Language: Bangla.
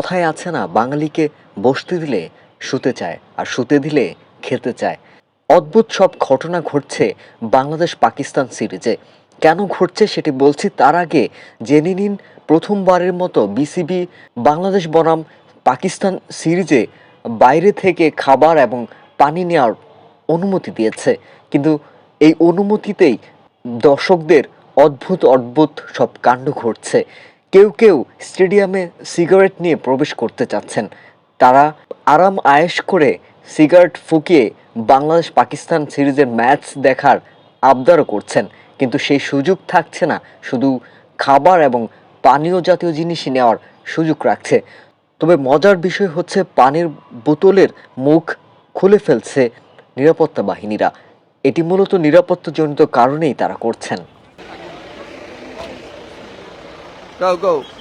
কথায় আছে না, বাঙালিকে বসতে দিলে শুতে চায় আর শুতে দিলে খেতে চায়। অদ্ভুত সব ঘটনা ঘটছে বাংলাদেশ পাকিস্তান সিরিজে। কেন ঘটছে সেটি বলছি তার আগে জেনে নিন, প্রথমবারের মতো বিসিবি বাংলাদেশ বনাম পাকিস্তান সিরিজে বাইরে থেকে খাবার এবং পানি নেওয়ার অনুমতি দিয়েছে। কিন্তু এই অনুমতিতেই দর্শকদের অদ্ভুত অদ্ভুত সব কাণ্ড ঘটছে। কেউ কেউ স্টেডিয়ামে সিগারেট নিয়ে প্রবেশ করতে চাচ্ছেন। তারা আরাম আয়েশ করে সিগারেট ফুকিয়ে বাংলাদেশ পাকিস্তান সিরিজের ম্যাচ দেখার আবদারও করছেন। কিন্তু সেই সুযোগ থাকছে না। শুধু খাবার এবং পানীয় জাতীয় জিনিসই নেওয়ার সুযোগ রাখছে। তবে মজার বিষয় হচ্ছে পানির বোতলের মুখ খুলে ফেলছে নিরাপত্তা বাহিনীরা। এটি মূলত নিরাপত্তাজনিত কারণেই তারা করছেন। Go, go.